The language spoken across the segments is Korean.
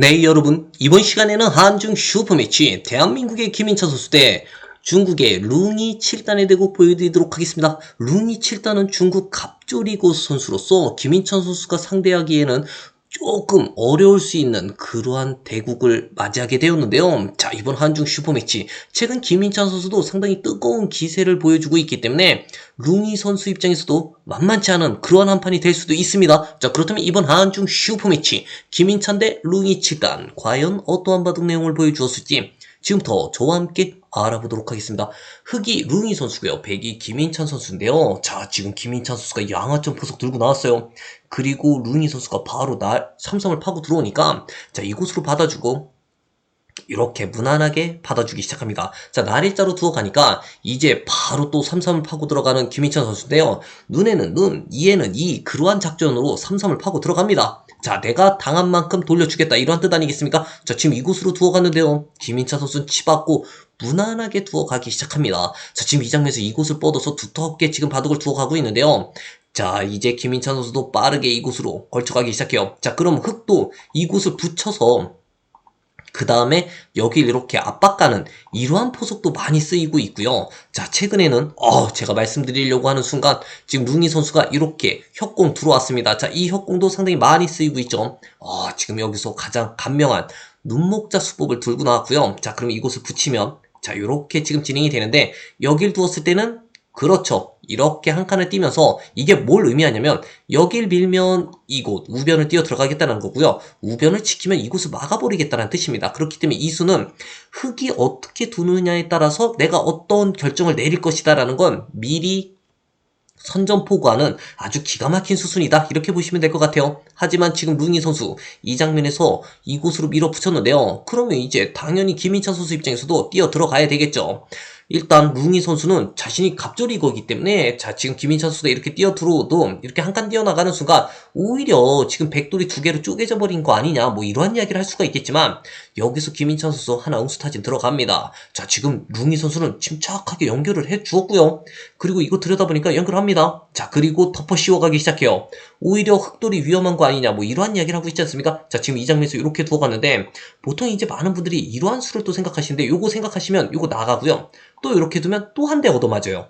네, 여러분. 이번 시간에는 한중 슈퍼매치 대한민국의 김인찬 선수 대 중국의 룽이 7단에 대고 보여드리도록 하겠습니다. 룽이 7단은 중국 갑조리고 선수로서 김인찬 선수가 상대하기에는 조금 어려울 수 있는 그러한 대국을 맞이하게 되었는데요. 자, 이번 한중 슈퍼매치. 최근 김인찬 선수도 상당히 뜨거운 기세를 보여주고 있기 때문에 룽이 선수 입장에서도 만만치 않은 그러한 한 판이 될 수도 있습니다. 자, 그렇다면 이번 한중 슈퍼매치. 김인찬 대 룽이 7단. 과연 어떠한 바둑 내용을 보여주었을지 지금부터 저와 함께 알아보도록 하겠습니다. 흑이 룽이 선수고요. 백이 김인찬 선수인데요. 자, 지금 김인찬 선수가 양화점 포석 들고 나왔어요. 그리고 룽이 선수가 바로 날 삼성을 파고 들어오니까 자, 이곳으로 받아주고 이렇게 무난하게 받아주기 시작합니다. 자, 날일자로 두어 가니까 이제 바로 또 삼삼을 파고 들어가는 김인찬 선수인데요. 눈에는 눈, 이에는 이, 그러한 작전으로 삼삼을 파고 들어갑니다. 자, 내가 당한 만큼 돌려주겠다. 이러한 뜻 아니겠습니까? 자, 지금 이곳으로 두어 갔는데요. 김인찬 선수는 치받고 무난하게 두어 가기 시작합니다. 자, 지금 이 장면에서 이곳을 뻗어서 두텁게 지금 바둑을 두어 가고 있는데요. 자, 이제 김인찬 선수도 빠르게 이곳으로 걸쳐가기 시작해요. 자, 그럼 흑도 이곳을 붙여서 그 다음에 여기 이렇게 압박가는 이러한 포석도 많이 쓰이고 있고요. 자, 최근에는 어, 제가 말씀드리려고 하는 순간 지금 룽이 선수가 이렇게 협공 들어왔습니다. 자, 이 협공도 상당히 많이 쓰이고 있죠. 어, 지금 여기서 가장 간명한 눈목자 수법을 들고 나왔고요. 자, 그럼 이곳을 붙이면 자, 이렇게 지금 진행이 되는데 여길 두었을 때는 그렇죠. 이렇게 한 칸을 띄면서 이게 뭘 의미하냐면 여길 밀면 이곳 우변을 뛰어 들어가겠다는 거고요. 우변을 지키면 이곳을 막아버리겠다는 뜻입니다. 그렇기 때문에 이 수는 흙이 어떻게 두느냐에 따라서 내가 어떤 결정을 내릴 것이다라는 건 미리 선전포고하는 아주 기가 막힌 수순이다 이렇게 보시면 될 것 같아요 하지만 지금 룽이 선수 이 장면에서 이곳으로 밀어붙였는데요 그러면 이제 당연히 김인찬 선수 입장에서도 뛰어 들어가야 되겠죠 일단 룽이 선수는 자신이 갑절이 거기 때문에 자 지금 김인찬 선수가 이렇게 뛰어 들어오도 이렇게 한 칸 뛰어나가는 순간 오히려 지금 백돌이 두 개로 쪼개져 버린 거 아니냐? 뭐 이러한 이야기를 할 수가 있겠지만 여기서 김인찬 선수 하나 응수타진 들어갑니다. 자 지금 룽이 선수는 침착하게 연결을 해 주었고요. 그리고 이거 들여다보니까 연결합니다. 자 그리고 덮어 씌워가기 시작해요 오히려 흑돌이 위험한 거 아니냐 뭐 이러한 이야기를 하고 있지 않습니까 자 지금 이 장면에서 이렇게 두어갔는데 보통 이제 많은 분들이 이러한 수를 또 생각하시는데 요거 생각하시면 요거 나가고요 또 이렇게 두면 또 한 대 얻어맞아요.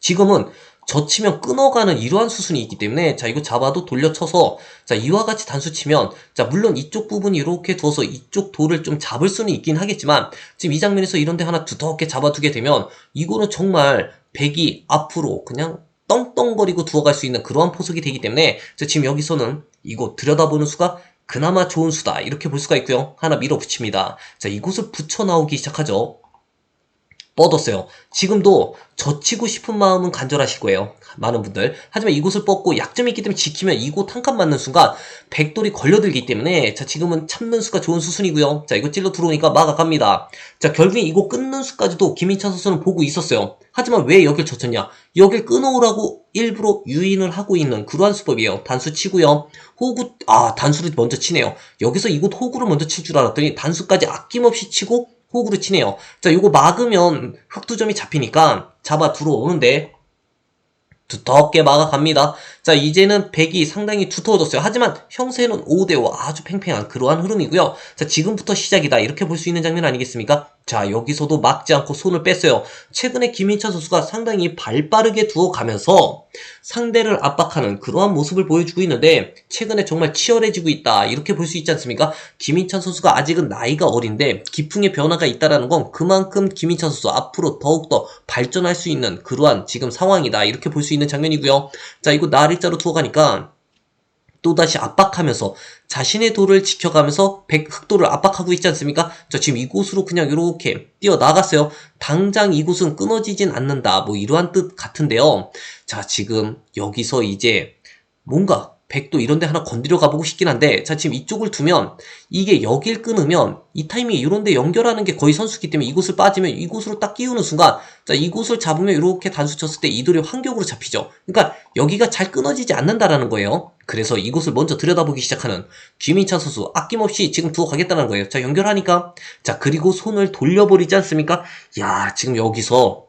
지금은 젖히면 끊어가는 이러한 수순이 있기 때문에 자 이거 잡아도 돌려쳐서 자 이와 같이 단수 치면 자 물론 이쪽 부분이 이렇게 두어서 이쪽 돌을 좀 잡을 수는 있긴 하겠지만 지금 이 장면에서 이런데 하나 두텁게 잡아두게 되면 이거는 정말 백이 앞으로 그냥 떵떵거리고 두어갈 수 있는 그러한 포석이 되기 때문에 자 지금 여기서는 이거 들여다보는 수가 그나마 좋은 수다 이렇게 볼 수가 있고요 하나 밀어붙입니다 자 이곳을 붙여 나오기 시작하죠 뻗었어요. 지금도 젖히고 싶은 마음은 간절하실 거예요. 많은 분들. 하지만 이곳을 뻗고 약점이 있기 때문에 지키면 이곳 한 칸 맞는 순간 백돌이 걸려들기 때문에 자 지금은 참는 수가 좋은 수순이고요. 자 이거 찔러 들어오니까 막아갑니다. 자 결국에 이거 끊는 수까지도 김인찬 선수는 보고 있었어요. 하지만 왜 여길 젖혔냐? 여길 끊어오라고 일부러 유인을 하고 있는 그러한 수법이에요. 단수 치고요. 호구 아 단수를 먼저 치네요. 여기서 이곳 호구를 먼저 칠 줄 알았더니 단수까지 아낌없이 치고 호구를 치네요. 자, 요거 막으면 흑두점이 잡히니까 잡아 들어오는데 두텁게 막아갑니다. 자, 이제는 백이 상당히 두터워졌어요. 하지만 형세는 5대5 아주 팽팽한 그러한 흐름이고요. 자, 지금부터 시작이다. 이렇게 볼 수 있는 장면 아니겠습니까? 자, 여기서도 막지 않고 손을 뺐어요. 최근에 김인찬 선수가 상당히 발 빠르게 두어가면서 상대를 압박하는 그러한 모습을 보여주고 있는데 최근에 정말 치열해지고 있다. 이렇게 볼 수 있지 않습니까? 김인찬 선수가 아직은 나이가 어린데 기풍의 변화가 있다라는 건 그만큼 김인찬 선수 앞으로 더욱더 발전할 수 있는 그러한 지금 상황이다. 이렇게 볼 수 있는 장면이고요. 자, 이거 나일자로 두어가니까 또다시 압박하면서 자신의 돌을 지켜가면서 백 흑돌을 압박하고 있지 않습니까? 자, 지금 이곳으로 그냥 이렇게 뛰어나갔어요. 당장 이곳은 끊어지진 않는다. 뭐 이러한 뜻 같은데요. 자, 지금 여기서 이제 뭔가 백도 이런 데 하나 건드려 가보고 싶긴 한데 자 지금 이쪽을 두면 이게 여길 끊으면 이 타이밍에 이런 데 연결하는 게 거의 선수기 때문에 이곳을 빠지면 이곳으로 딱 끼우는 순간 자 이곳을 잡으면 이렇게 단수 쳤을 때 이돌이 환격으로 잡히죠. 그러니까 여기가 잘 끊어지지 않는다라는 거예요. 그래서 이곳을 먼저 들여다보기 시작하는 김인찬 선수 아낌없이 지금 두어 가겠다는 거예요. 자 연결하니까. 자 그리고 손을 돌려버리지 않습니까? 야 지금 여기서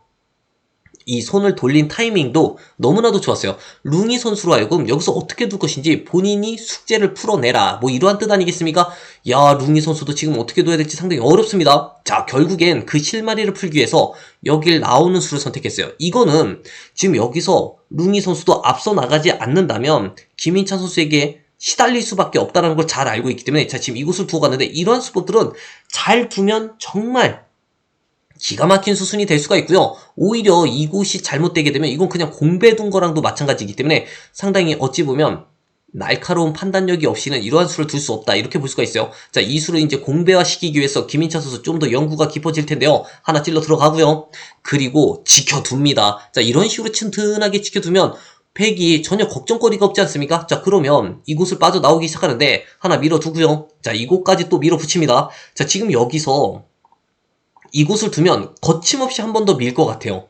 이 손을 돌린 타이밍도 너무나도 좋았어요. 룽이 선수로 하여금 여기서 어떻게 둘 것인지 본인이 숙제를 풀어내라. 뭐 이러한 뜻 아니겠습니까? 야, 룽이 선수도 지금 어떻게 둬야 될지 상당히 어렵습니다. 자, 결국엔 그 실마리를 풀기 위해서 여길 나오는 수를 선택했어요. 이거는 지금 여기서 룽이 선수도 앞서 나가지 않는다면 김인찬 선수에게 시달릴 수밖에 없다는 걸 잘 알고 있기 때문에 자, 지금 이곳을 두고 갔는데 이러한 수법들은 잘 두면 정말 기가 막힌 수순이 될 수가 있고요. 오히려 이곳이 잘못되게 되면 이건 그냥 공배 둔 거랑도 마찬가지이기 때문에 상당히 어찌 보면 날카로운 판단력이 없이는 이러한 수를 둘 수 없다 이렇게 볼 수가 있어요. 자, 이 수를 이제 공배화 시키기 위해서 김인찬 선수 좀 더 연구가 깊어질 텐데요. 하나 찔러 들어가고요. 그리고 지켜둡니다. 자, 이런 식으로 튼튼하게 지켜두면 팩이 전혀 걱정거리가 없지 않습니까? 자, 그러면 이곳을 빠져나오기 시작하는데 하나 밀어두고요. 자, 이곳까지 또 밀어붙입니다. 자, 지금 여기서 이곳을 두면 거침없이 한 번 더 밀 것 같아요.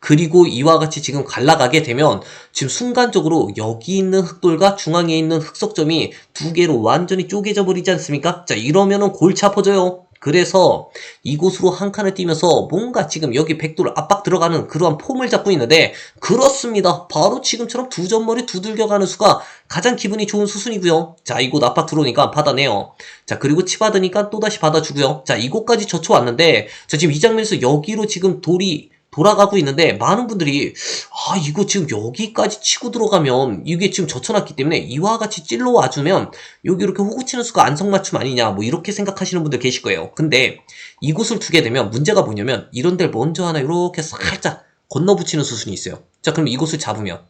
그리고 이와 같이 지금 갈라가게 되면 지금 순간적으로 여기 있는 흑돌과 중앙에 있는 흑석점이 두 개로 완전히 쪼개져 버리지 않습니까? 자, 이러면은 골치 아파져요. 그래서 이곳으로 한 칸을 뛰면서 뭔가 지금 여기 백돌 압박 들어가는 그러한 폼을 잡고 있는데 그렇습니다. 바로 지금처럼 두 점머리 두들겨가는 수가 가장 기분이 좋은 수순이고요. 자, 이곳 압박 들어오니까 받아내요. 자, 그리고 치 받으니까 또다시 받아주고요. 자, 이곳까지 젖혀왔는데 자, 지금 이 장면에서 여기로 지금 돌이 돌아가고 있는데 많은 분들이 아 이거 지금 여기까지 치고 들어가면 이게 지금 젖혀놨기 때문에 이와 같이 찔러 와주면 여기 이렇게 호구 치는 수가 안성맞춤 아니냐 뭐 이렇게 생각하시는 분들 계실 거예요. 근데 이곳을 두게 되면 문제가 뭐냐면 이런 데를 먼저 하나 이렇게 살짝 건너 붙이는 수순이 있어요. 자 그럼 이곳을 잡으면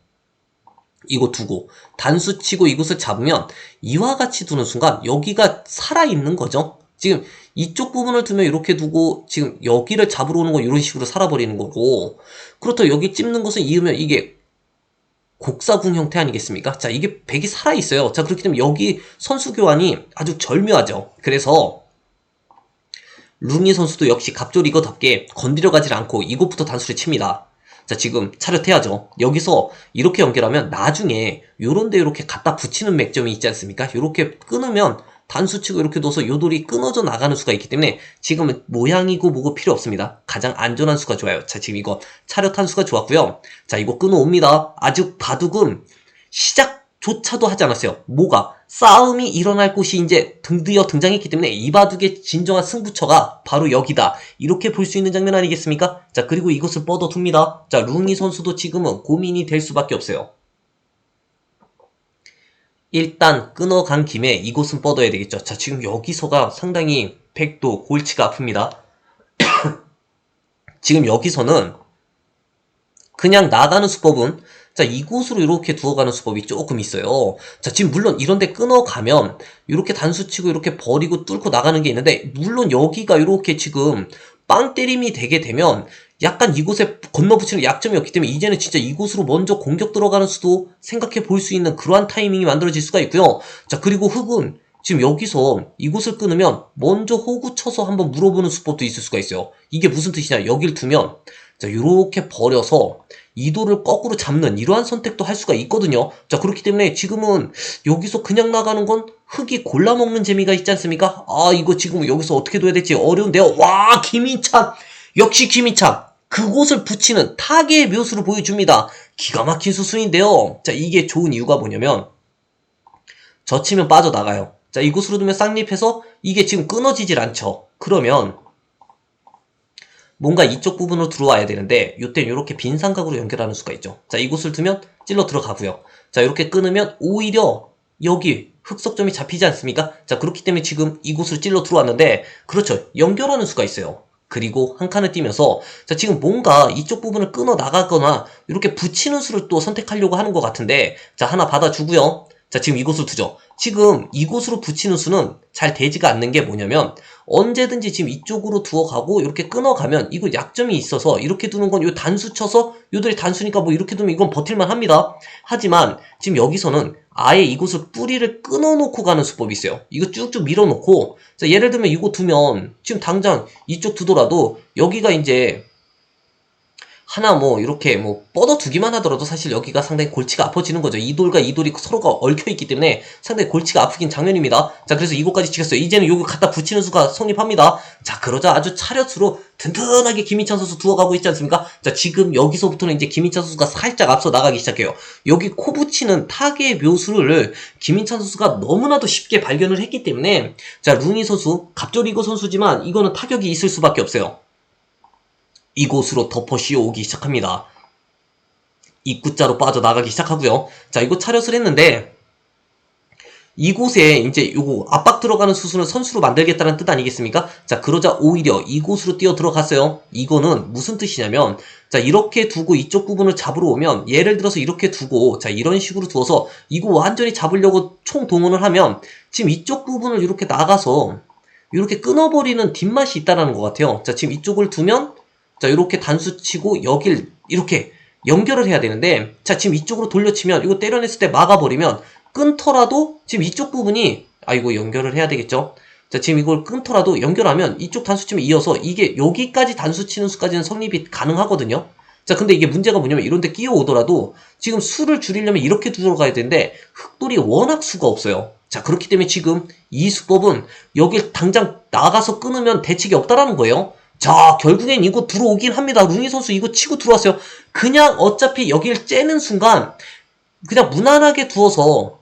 이거 두고 단수 치고 이곳을 잡으면 이와 같이 두는 순간 여기가 살아있는 거죠 지금 이쪽 부분을 두면 이렇게 두고 지금 여기를 잡으러 오는 건 이런 식으로 살아버리는 거고 그렇다고 여기 찝는 것은 이으면 이게 곡사궁 형태 아니겠습니까? 자 이게 백이 살아있어요. 자 그렇기 때문에 여기 선수 교환이 아주 절묘하죠. 그래서 룽이 선수도 역시 갑돌이거답게 건드려 가질 않고 이곳부터 단수를 칩니다. 자 지금 차렷해야죠. 여기서 이렇게 연결하면 나중에 요런데 이렇게 갖다 붙이는 맥점이 있지 않습니까? 이렇게 끊으면 단수 치고 이렇게 둬서 요돌이 끊어져 나가는 수가 있기 때문에 지금은 모양이고 뭐고 필요 없습니다. 가장 안전한 수가 좋아요. 자, 지금 이거 차렷한 수가 좋았고요. 자, 이거 끊어옵니다. 아직 바둑은 시작조차도 하지 않았어요. 뭐가? 싸움이 일어날 곳이 이제 등드여 등장했기 때문에 이 바둑의 진정한 승부처가 바로 여기다. 이렇게 볼 수 있는 장면 아니겠습니까? 자, 그리고 이것을 뻗어둡니다. 자, 룽이 선수도 지금은 고민이 될 수밖에 없어요. 일단 끊어간 김에 이곳은 뻗어야 되겠죠. 자, 지금 여기서가 상당히 백도 골치가 아픕니다. 지금 여기서는 그냥 나가는 수법은 자, 이곳으로 이렇게 두어가는 수법이 조금 있어요. 자, 지금 물론 이런데 끊어가면 이렇게 단수 치고 이렇게 버리고 뚫고 나가는 게 있는데 물론 여기가 이렇게 지금 빵 때림이 되게 되면 약간 이곳에 건너붙이는 약점이 없기 때문에 이제는 진짜 이곳으로 먼저 공격 들어가는 수도 생각해 볼 수 있는 그러한 타이밍이 만들어질 수가 있고요. 자, 그리고 흑은 지금 여기서 이곳을 끊으면 먼저 호구 쳐서 한번 물어보는 수법도 있을 수가 있어요. 이게 무슨 뜻이냐? 여길 두면 자, 이렇게 버려서 이도를 거꾸로 잡는 이러한 선택도 할 수가 있거든요. 자, 그렇기 때문에 지금은 여기서 그냥 나가는 건 흙이 골라 먹는 재미가 있지 않습니까? 아, 이거 지금 여기서 어떻게 둬야 될지 어려운데요. 와, 김인찬! 역시 김인찬! 그곳을 붙이는 타계의 묘수를 보여줍니다. 기가 막힌 수순인데요. 자, 이게 좋은 이유가 뭐냐면, 젖히면 빠져나가요. 자, 이곳으로 두면 쌍립해서 이게 지금 끊어지질 않죠. 그러면, 뭔가 이쪽 부분으로 들어와야 되는데 이때 이렇게 빈 삼각으로 연결하는 수가 있죠. 자 이곳을 두면 찔러 들어가고요. 자 이렇게 끊으면 오히려 여기 흑석점이 잡히지 않습니까? 자 그렇기 때문에 지금 이곳으로 찔러 들어왔는데 그렇죠. 연결하는 수가 있어요. 그리고 한 칸을 띄면서 자 지금 뭔가 이쪽 부분을 끊어 나가거나 이렇게 붙이는 수를 또 선택하려고 하는 것 같은데 자 하나 받아주고요. 자 지금 이곳을 두죠. 지금 이곳으로 붙이는 수는 잘 되지가 않는 게 뭐냐면 언제든지 지금 이쪽으로 두어가고 이렇게 끊어가면 이거 약점이 있어서 이렇게 두는 건 요 단수 쳐서 요들이 단수니까 뭐 이렇게 두면 이건 버틸만 합니다. 하지만 지금 여기서는 아예 이곳을 뿌리를 끊어놓고 가는 수법이 있어요. 이거 쭉쭉 밀어놓고 자 예를 들면 이거 두면 지금 당장 이쪽 두더라도 여기가 이제 하나 뭐 이렇게 뭐 뻗어두기만 하더라도 사실 여기가 상당히 골치가 아파지는 거죠. 이 돌과 이 돌이 서로가 얽혀 있기 때문에 상당히 골치가 아프긴 장면입니다. 자 그래서 이곳까지 찍었어요. 이제는 요거 갖다 붙이는 수가 성립합니다. 자 그러자 아주 차렷으로 든든하게 김희찬 선수 두어가고 있지 않습니까? 자 지금 여기서부터는 이제 김희찬 선수가 살짝 앞서 나가기 시작해요. 여기 코 붙이는 타겟 묘수를 김희찬 선수가 너무나도 쉽게 발견을 했기 때문에 자 룽이 선수 갑조리고 선수지만 이거는 타격이 있을 수밖에 없어요. 이곳으로 덮어 씌워 오기 시작합니다. 입구자로 빠져나가기 시작하고요. 자, 이거 차렷을 했는데 이곳에 이제 요거 압박 들어가는 수순을 선수로 만들겠다는 뜻 아니겠습니까? 자, 그러자 오히려 이곳으로 뛰어 들어갔어요. 이거는 무슨 뜻이냐면 자, 이렇게 두고 이쪽 부분을 잡으러 오면 예를 들어서 이렇게 두고 자, 이런 식으로 두어서 이거 완전히 잡으려고 총 동원을 하면 지금 이쪽 부분을 이렇게 나가서 이렇게 끊어버리는 뒷맛이 있다라는 것 같아요. 자, 지금 이쪽을 두면 자, 이렇게 단수 치고 여길 이렇게 연결을 해야 되는데 자, 지금 이쪽으로 돌려치면 이거 때려냈을 때 막아버리면 끊더라도 지금 이쪽 부분이 아 이거 연결을 해야 되겠죠. 자, 지금 이걸 끊더라도 연결하면 이쪽 단수 치면 이어서 이게 여기까지 단수 치는 수까지는 성립이 가능하거든요. 자, 근데 이게 문제가 뭐냐면 이런 데 끼어오더라도 지금 수를 줄이려면 이렇게 들어가야 되는데 흑돌이 워낙 수가 없어요. 자, 그렇기 때문에 지금 이 수법은 여길 당장 나가서 끊으면 대책이 없다라는 거예요. 자, 결국엔 이거 들어오긴 합니다. 룽이 선수 이거 치고 들어왔어요. 그냥 어차피 여길 째는 순간 그냥 무난하게 두어서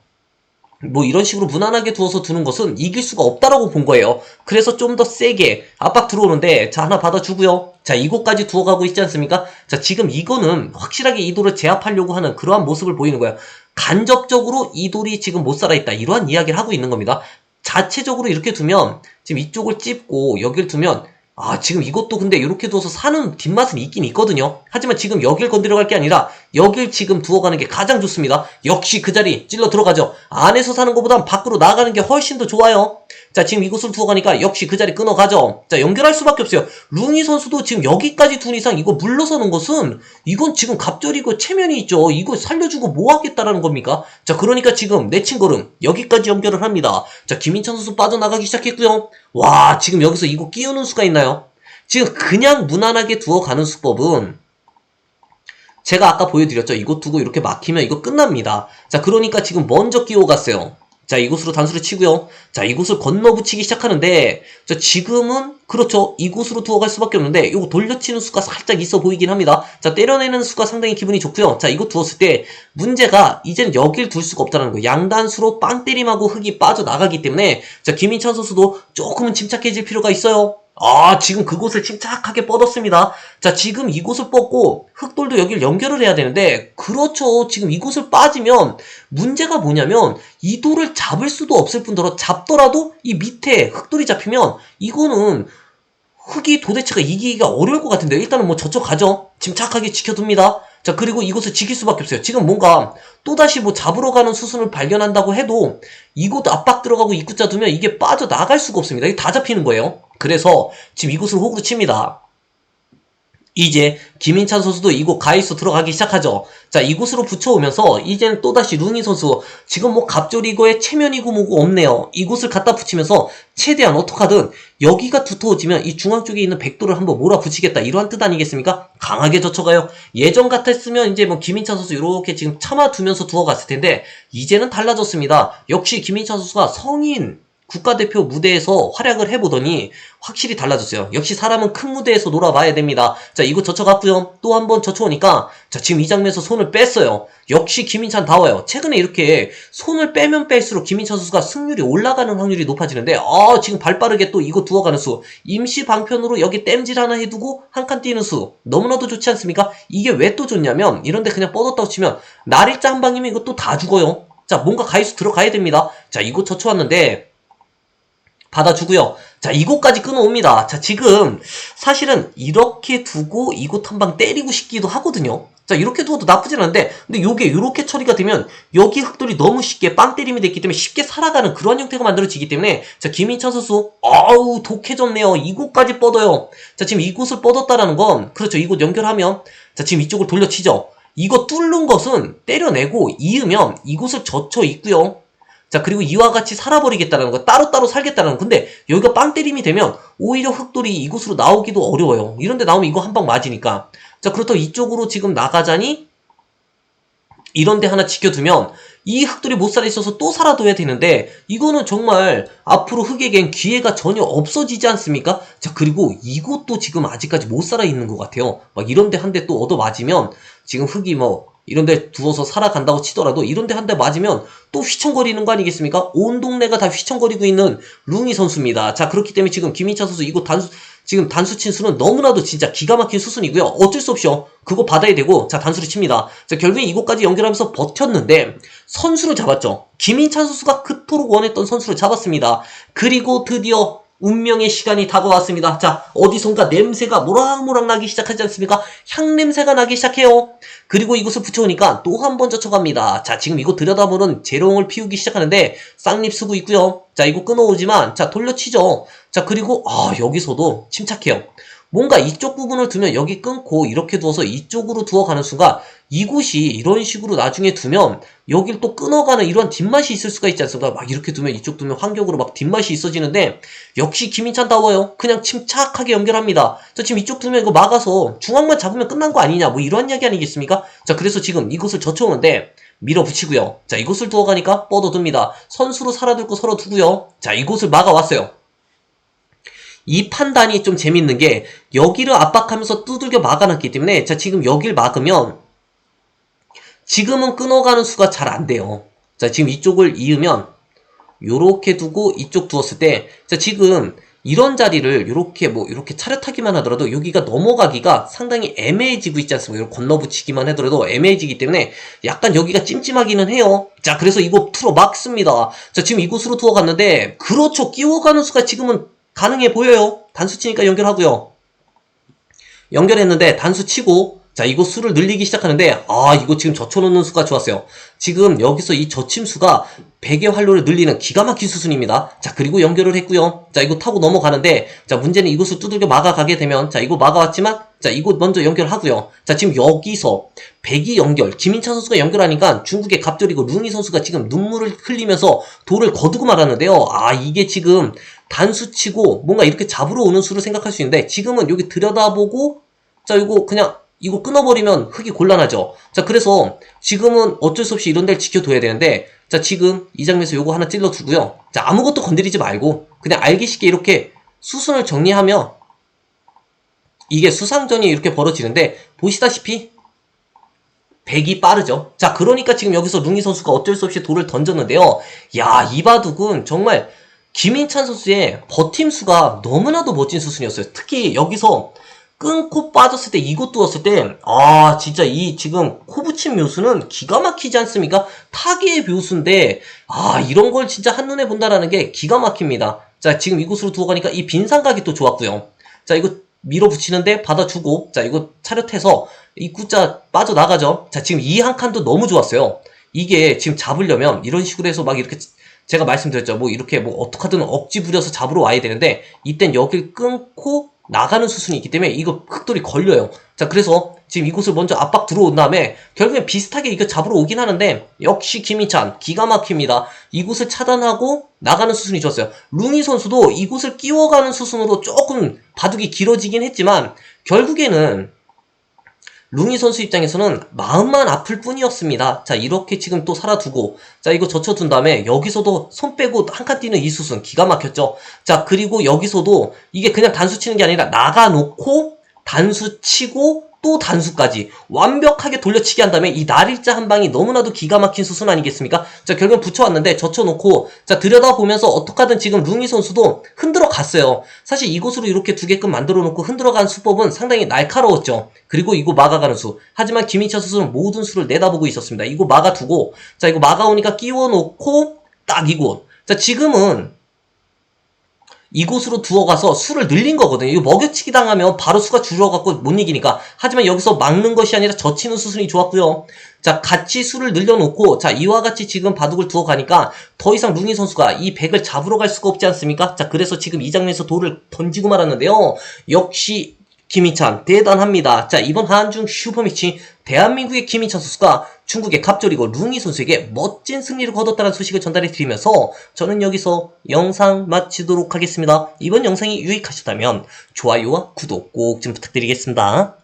뭐 이런 식으로 무난하게 두어서 두는 것은 이길 수가 없다라고 본 거예요. 그래서 좀 더 세게 압박 들어오는데 자 하나 받아주고요. 자 이곳까지 두어가고 있지 않습니까? 자 지금 이거는 확실하게 이 돌을 제압하려고 하는 그러한 모습을 보이는 거예요. 간접적으로 이 돌이 지금 못 살아있다 이러한 이야기를 하고 있는 겁니다. 자체적으로 이렇게 두면 지금 이쪽을 찝고 여기를 두면 아, 지금 이것도 근데 이렇게 두어서 사는 뒷맛은 있긴 있거든요. 하지만 지금 여길 건드려 갈 게 아니라 여길 지금 두어가는 게 가장 좋습니다. 역시 그 자리 찔러 들어가죠. 안에서 사는 것보단 밖으로 나가는 게 훨씬 더 좋아요. 자, 지금 이곳을 두어가니까 역시 그 자리 끊어가죠. 자, 연결할 수밖에 없어요. 룽이 선수도 지금 여기까지 둔 이상 이거 물러서는 것은 이건 지금 갑절이고 체면이 있죠. 이거 살려주고 뭐 하겠다라는 겁니까? 자, 그러니까 지금 내친 걸음 여기까지 연결을 합니다. 자, 김인찬 선수 빠져나가기 시작했고요. 와, 지금 여기서 이거 끼우는 수가 있나요? 지금 그냥 무난하게 두어 가는 수법은 제가 아까 보여드렸죠. 이거 두고 이렇게 막히면 이거 끝납니다. 자, 그러니까 지금 먼저 끼워 갔어요. 자, 이곳으로 단수를 치고요. 자, 이곳을 건너 붙이기 시작하는데, 자, 지금은, 그렇죠. 이곳으로 두어갈 수밖에 없는데, 이거 돌려치는 수가 살짝 있어 보이긴 합니다. 자, 때려내는 수가 상당히 기분이 좋고요. 자, 이거 두었을 때, 문제가, 이제는 여길 둘 수가 없다는 거예요. 양단수로 빵 때림하고 흙이 빠져나가기 때문에, 자, 김인찬 선수도 조금은 침착해질 필요가 있어요. 아, 지금 그곳을 침착하게 뻗었습니다. 자, 지금 이곳을 뻗고 흑돌도 여기를 연결을 해야 되는데, 그렇죠. 지금 이곳을 빠지면 문제가 뭐냐면, 이 돌을 잡을 수도 없을 뿐더러 잡더라도 이 밑에 흑돌이 잡히면 이거는 흑이 도대체가 이기기가 어려울 것 같은데, 일단은 뭐 저쪽 가죠. 침착하게 지켜둡니다. 자, 그리고 이곳을 지킬 수밖에 없어요. 지금 뭔가 또다시 뭐 잡으러 가는 수순을 발견한다고 해도 이곳 압박 들어가고 입구자 두면 이게 빠져나갈 수가 없습니다. 이게 다 잡히는 거예요. 그래서 지금 이곳을 호구로 칩니다. 이제 김인찬 선수도 이곳 가이수 들어가기 시작하죠. 자 이곳으로 붙여오면서 이제는 또다시 룽이 선수 지금 뭐 갑조리거의 체면이고 뭐고 없네요. 이곳을 갖다 붙이면서 최대한 어떡하든 여기가 두터워지면 이 중앙 쪽에 있는 백도를 한번 몰아붙이겠다 이러한 뜻 아니겠습니까? 강하게 젖혀가요. 예전 같았으면 이제 뭐 김인찬 선수 이렇게 지금 참아두면서 두어갔을 텐데 이제는 달라졌습니다. 역시 김인찬 선수가 성인 국가대표 무대에서 활약을 해보더니 확실히 달라졌어요. 역시 사람은 큰 무대에서 놀아봐야 됩니다. 자, 이거 젖혀갔고요. 또 한 번 젖혀오니까 자, 지금 이 장면에서 손을 뺐어요. 역시 김인찬 다워요. 최근에 이렇게 손을 빼면 뺄수록 김인찬 선수가 승률이 올라가는 확률이 높아지는데 아, 지금 발 빠르게 또 이거 두어가는 수. 임시 방편으로 여기 땜질 하나 해두고 한 칸 뛰는 수. 너무나도 좋지 않습니까? 이게 왜 또 좋냐면 이런데 그냥 뻗었다고 치면 날일자 한 방이면 또다 죽어요. 자, 뭔가 가이수 들어가야 됩니다. 자, 이거 젖혀왔는데 받아주고요. 자, 이곳까지 끊어옵니다. 자, 지금 사실은 이렇게 두고 이곳 한 방 때리고 싶기도 하거든요. 자, 이렇게 두어도 나쁘진 않은데, 근데 요게 이렇게 처리가 되면 여기 흑돌이 너무 쉽게 빵 때림이 됐기 때문에 쉽게 살아가는 그런 형태가 만들어지기 때문에, 자, 김인찬 선수, 아우, 독해졌네요. 이곳까지 뻗어요. 자, 지금 이곳을 뻗었다라는 건, 그렇죠. 이곳 연결하면, 자, 지금 이쪽을 돌려치죠. 이거 뚫는 것은 때려내고 이으면 이곳을 젖혀 있고요. 자, 그리고 이와 같이 살아버리겠다는 거, 따로따로 살겠다는 거. 근데 여기가 빵 때림이 되면 오히려 흑돌이 이곳으로 나오기도 어려워요. 이런데 나오면 이거 한 방 맞으니까. 자, 그렇다고 이쪽으로 지금 나가자니 이런데 하나 지켜두면 이 흑돌이 못 살아 있어서 또 살아둬야 되는데 이거는 정말 앞으로 흑에겐 기회가 전혀 없어지지 않습니까? 자 그리고 이것도 지금 아직까지 못 살아 있는 것 같아요. 막 이런데 한 대 또 얻어 맞으면 지금 흑이 뭐 이런데 두어서 살아간다고 치더라도 이런데 한 대 맞으면 또 휘청거리는 거 아니겠습니까? 온 동네가 다 휘청거리고 있는 룽이 선수입니다. 자 그렇기 때문에 지금 김희찬 선수 이거 단수 지금 단수 친 수는 너무나도 진짜 기가 막힌 수순이고요. 어쩔 수 없이요. 그거 받아야 되고 자 단수를 칩니다. 자 결국에 이곳까지 연결하면서 버텼는데 선수를 잡았죠. 김인찬 선수가 그토록 원했던 선수를 잡았습니다. 그리고 드디어 운명의 시간이 다가왔습니다. 자, 어디선가 냄새가 모락모락 나기 시작하지 않습니까? 향 냄새가 나기 시작해요. 그리고 이곳을 붙여오니까 또 한 번 젖혀갑니다. 자, 지금 이거 들여다보는 재롱을 피우기 시작하는데 쌍립 쓰고 있고요. 자, 이거 끊어오지만 자, 돌려치죠. 자, 그리고 아, 여기서도 침착해요. 뭔가 이쪽 부분을 두면 여기 끊고 이렇게 두어서 이쪽으로 두어가는 순간 이곳이 이런 식으로 나중에 두면 여길 또 끊어가는 이런 뒷맛이 있을 수가 있지 않습니까? 막 이렇게 두면 이쪽 두면 환경으로 막 뒷맛이 있어지는데 역시 김인찬다워요. 그냥 침착하게 연결합니다. 자 지금 이쪽 두면 이거 막아서 중앙만 잡으면 끝난 거 아니냐 뭐 이런 이야기 아니겠습니까? 자 그래서 지금 이곳을 젖혀오는데 밀어붙이고요. 자 이곳을 두어가니까 뻗어둡니다. 선수로 살아둘 거 서로 두고요. 자 이곳을 막아왔어요. 이 판단이 좀 재밌는 게 여기를 압박하면서 두들겨 막아놨기 때문에 자 지금 여길 막으면 지금은 끊어가는 수가 잘 안 돼요. 자 지금 이쪽을 이으면 요렇게 두고 이쪽 두었을 때 자 지금 이런 자리를 이렇게 뭐 이렇게 차렷하기만 하더라도 여기가 넘어가기가 상당히 애매해지고 있지 않습니까? 이렇게 건너붙이기만 하더라도 애매해지기 때문에 약간 여기가 찜찜하기는 해요. 자 그래서 이거 틀어 막습니다. 자 지금 이곳으로 두어 갔는데 그렇죠 끼워가는 수가 지금은 가능해 보여요. 단수 치니까 연결하고요. 연결했는데 단수 치고 자 이거 수를 늘리기 시작하는데 아 이거 지금 젖혀놓는 수가 좋았어요. 지금 여기서 이 젖힘수가 베개 활로를 늘리는 기가 막힌 수순입니다. 자 그리고 연결을 했고요. 자 이거 타고 넘어가는데 자 문제는 이곳을 두들겨 막아가게 되면 자 이거 막아왔지만 자 이곳 먼저 연결하고요. 자 지금 여기서 백이 연결 김인찬 선수가 연결하니까 중국의 갑돌이고 룽이 선수가 지금 눈물을 흘리면서 돌을 거두고 말았는데요. 아 이게 지금 단수치고 뭔가 이렇게 잡으러 오는 수를 생각할 수 있는데 지금은 여기 들여다보고 자 이거 그냥 이거 끊어버리면 흙이 곤란하죠. 자 그래서 지금은 어쩔 수 없이 이런 데를 지켜둬야 되는데 자 지금 이 장면에서 요거 하나 찔러두고요. 자 아무것도 건드리지 말고 그냥 알기 쉽게 이렇게 수순을 정리하면 이게 수상전이 이렇게 벌어지는데 보시다시피 백이 빠르죠. 자 그러니까 지금 여기서 룽이 선수가 어쩔 수 없이 돌을 던졌는데요. 야 이 바둑은 정말 김인찬 선수의 버팀수가 너무나도 멋진 수순이었어요. 특히 여기서 끊고 빠졌을 때 이곳 두었을 때 아 진짜 이 지금 코 붙인 묘수는 기가 막히지 않습니까? 타계의 묘수인데 아 이런 걸 진짜 한눈에 본다라는 게 기가 막힙니다. 자 지금 이곳으로 두어 가니까 이 빈상각이 또 좋았고요. 자 이거 밀어붙이는데 받아주고 자 이거 차렷해서 이 구자 빠져나가죠. 자 지금 이 한 칸도 너무 좋았어요. 이게 지금 잡으려면 이런 식으로 해서 막 이렇게 제가 말씀드렸죠. 뭐 이렇게 뭐 어떻게든 억지 부려서 잡으러 와야 되는데 이땐 여길 끊고 나가는 수순이 있기 때문에 이거 흑돌이 걸려요. 자, 그래서 지금 이곳을 먼저 압박 들어온 다음에 결국엔 비슷하게 이거 잡으러 오긴 하는데 역시 김희찬 기가 막힙니다. 이곳을 차단하고 나가는 수순이 좋았어요. 룽이 선수도 이곳을 끼워가는 수순으로 조금 바둑이 길어지긴 했지만 결국에는 룽이 선수 입장에서는 마음만 아플 뿐이었습니다. 자, 이렇게 지금 또 살아두고, 자, 이거 젖혀둔 다음에 여기서도 손 빼고 한 칸 뛰는 이수순 기가 막혔죠. 자, 그리고 여기서도 이게 그냥 단수 치는 게 아니라 나가놓고 단수 치고 또 단수까지 완벽하게 돌려치기 한 다음에 이 날일자 한 방이 너무나도 기가 막힌 수순 아니겠습니까? 자, 결국엔 붙여왔는데 젖혀놓고, 자, 들여다보면서 어떡하든 지금 룽이 선수도 흔들어 갔어요. 사실 이곳으로 이렇게 두 개끔 만들어 놓고 흔들어 간 수법은 상당히 날카로웠죠. 그리고 이거 막아가는 수. 하지만 김희철 선수는 모든 수를 내다보고 있었습니다. 이거 막아두고, 자, 이거 막아오니까 끼워놓고, 딱 이곳. 자, 지금은 이곳으로 두어가서 수를 늘린 거거든요. 이거 먹여치기 당하면 바로 수가 줄어갖고 못 이기니까. 하지만 여기서 막는 것이 아니라 젖히는 수순이 좋았고요. 자, 같이 수를 늘려놓고, 자, 이와 같이 지금 바둑을 두어가니까 더 이상 룽이 선수가 이 백을 잡으러 갈 수가 없지 않습니까? 자, 그래서 지금 이 장면에서 돌을 던지고 말았는데요. 역시 김인찬 대단합니다. 자 이번 한중 슈퍼매치 대한민국의 김인찬 선수가 중국의 갑조리고 룽이 선수에게 멋진 승리를 거뒀다는 소식을 전달해 드리면서 저는 여기서 영상 마치도록 하겠습니다. 이번 영상이 유익하셨다면 좋아요와 구독 꼭 좀 부탁드리겠습니다.